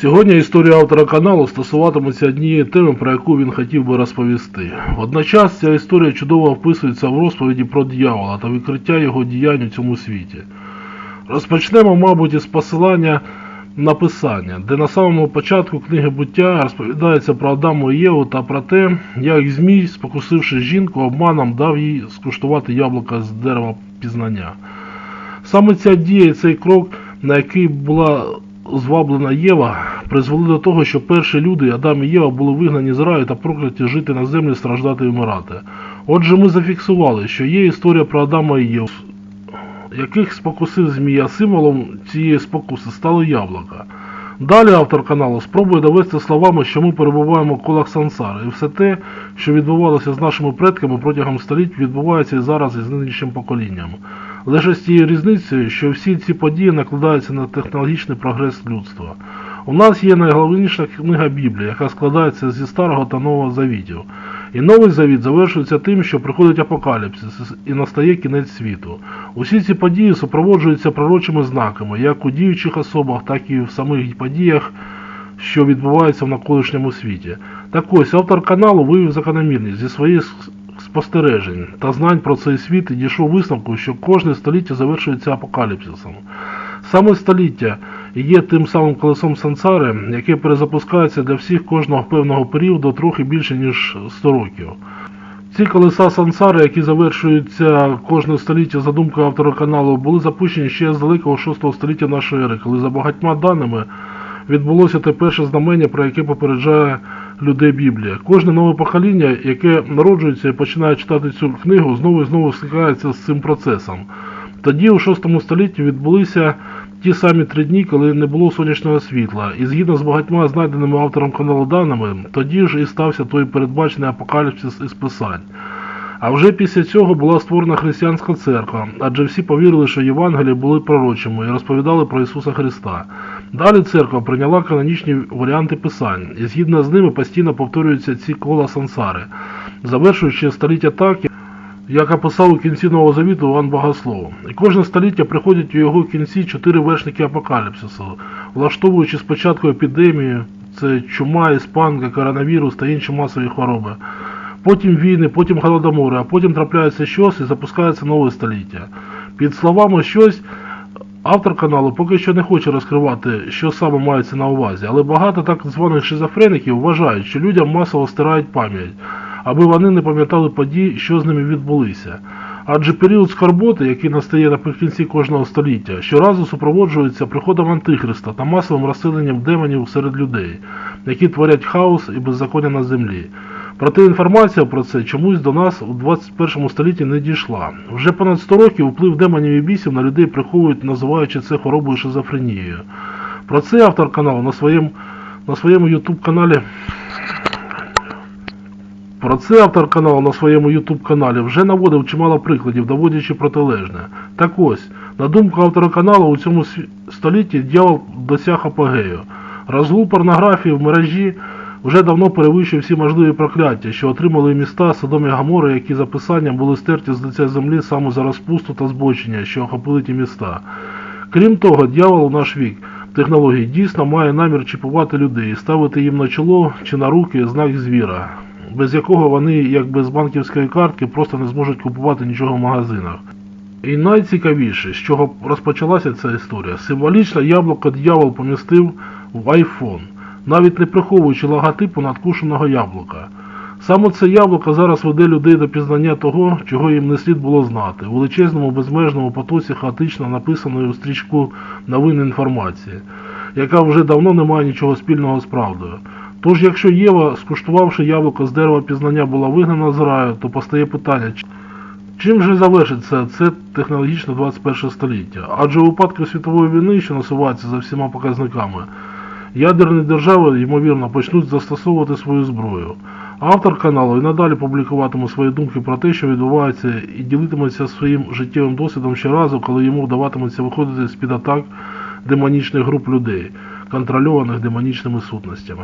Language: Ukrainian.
Сьогодні історія автора каналу стосуватиметься однієї теми, про яку він хотів би розповісти. Водночас ця історія чудово вписується в розповіді про дьявола та викриття його діянь у цьому світі. Розпочнемо, мабуть, із посилання на Писання, де на самому початку книги буття розповідається про Адаму і Єву та про те, як Змій, спокусивши жінку, обманом дав їй скуштувати яблука з дерева пізнання. Саме ця дія і цей крок, на який була зваблена Єва, призвели до того, що перші люди, Адам і Єва, були вигнані з раю та прокляті жити на землі, страждати і вмирати. Отже, ми зафіксували, що є історія про Адама і Єву, яких спокусив змія символом цієї спокуси стало яблука. Далі автор каналу спробує довести словами, що ми перебуваємо в колах сансари, і все те, що відбувалося з нашими предками протягом століть, відбувається і зараз із нинішнім поколінням. Лише з тією різницею, що всі ці події накладаються на технологічний прогрес людства. У нас є найголовніша книга Біблії, яка складається зі Старого та Нового Завітів. І Новий Завіт завершується тим, що приходить апокаліпсис і настає кінець світу. Усі ці події супроводжуються пророчими знаками, як у діючих особах, так і в самих подіях, що відбуваються в навколишньому світі. Так ось автор каналу вивів закономірність зі своїх с- спостережень та знань про цей світ і дійшов висновку, що кожне століття завершується апокаліпсисом. Саме століття є тим самим колесом сансари, яке перезапускається для всіх кожного певного періоду трохи більше, ніж 100 років. Ці колеса сансари, які завершуються кожне століття за думкою автора каналу, були запущені ще з далекого 6 століття нашої ери, коли за багатьма даними відбулося те перше знамення, про яке попереджає людей Біблія. Кожне нове покоління, яке народжується і починає читати цю книгу, знову і знову стикається з цим процесом. Тоді, у 6 столітті, відбулися ті самі три дні, коли не було сонячного світла, і згідно з багатьма знайденими автором каналу даними, тоді ж і стався той передбачений апокаліпсис із писань. А вже після цього була створена християнська церква, адже всі повірили, що Євангелії були пророчими і розповідали про Ісуса Христа. Далі церква прийняла канонічні варіанти писань, і згідно з ними постійно повторюються ці кола сансари, завершуючи століття так, як описав у кінці Нового Завіту Іван Богослов. І кожне століття приходять у його кінці чотири вершники апокаліпсису, влаштовуючи спочатку епідемію, це чума, іспанка, коронавірус та інші масові хвороби. Потім війни, потім голодомори, а потім трапляється щось і запускається нове століття. Під словами щось, автор каналу поки що не хоче розкривати, що саме мається на увазі, але багато так званих шизофреників вважають, що людям масово стирають пам'ять, аби вони не пам'ятали подій, що з ними відбулися. Адже період скорботи, який настає наприкінці кожного століття, щоразу супроводжується приходом Антихриста та масовим розселенням демонів серед людей, які творять хаос і беззаконня на землі. Проте інформація про це чомусь до нас у 21 столітті не дійшла. Вже понад 100 років вплив демонів і бісів на людей приховують, називаючи це хворобою шизофренією. Про це автор каналу на своєму на своєму YouTube каналі про це автор каналу на своєму YouTube каналі вже наводив чимало прикладів, доводячи протилежне. Так ось, на думку автора каналу, у цьому столітті дьявол досяг апогею. Розгул порнографії в мережі вже давно перевищує всі можливі прокляття, що отримали міста Содом і Гамори, які за писанням були стерті з лиця землі саме за розпусту та збочення, що охопили ті міста. Крім того, дьявол у наш вік технологій дійсно має намір чіпувати людей, ставити їм на чоло чи на руки знак звіра, без якого вони, як без банківської картки, просто не зможуть купувати нічого в магазинах. І найцікавіше, з чого розпочалася ця історія, символічно яблуко дьявол помістив в iPhone, навіть не приховуючи логотипу надкушеного яблука. Саме це яблуко зараз веде людей до пізнання того, чого їм не слід було знати, у величезному безмежному потоці хаотично написаної у стрічку новин інформації, яка вже давно не має нічого спільного з правдою. Тож, якщо Єва, скуштувавши яблуко з дерева пізнання, була вигнана з раю, то постає питання, чим же завершиться це технологічне 21 століття? Адже у випадку світової війни, що насувається за всіма показниками, ядерні держави, ймовірно, почнуть застосовувати свою зброю. Автор каналу і надалі публікуватиме свої думки про те, що відбувається, і ділитиметься своїм життєвим досвідом щоразу, коли йому вдаватиметься виходити з-під атак демонічних груп людей, контрольованих демонічними сутностями.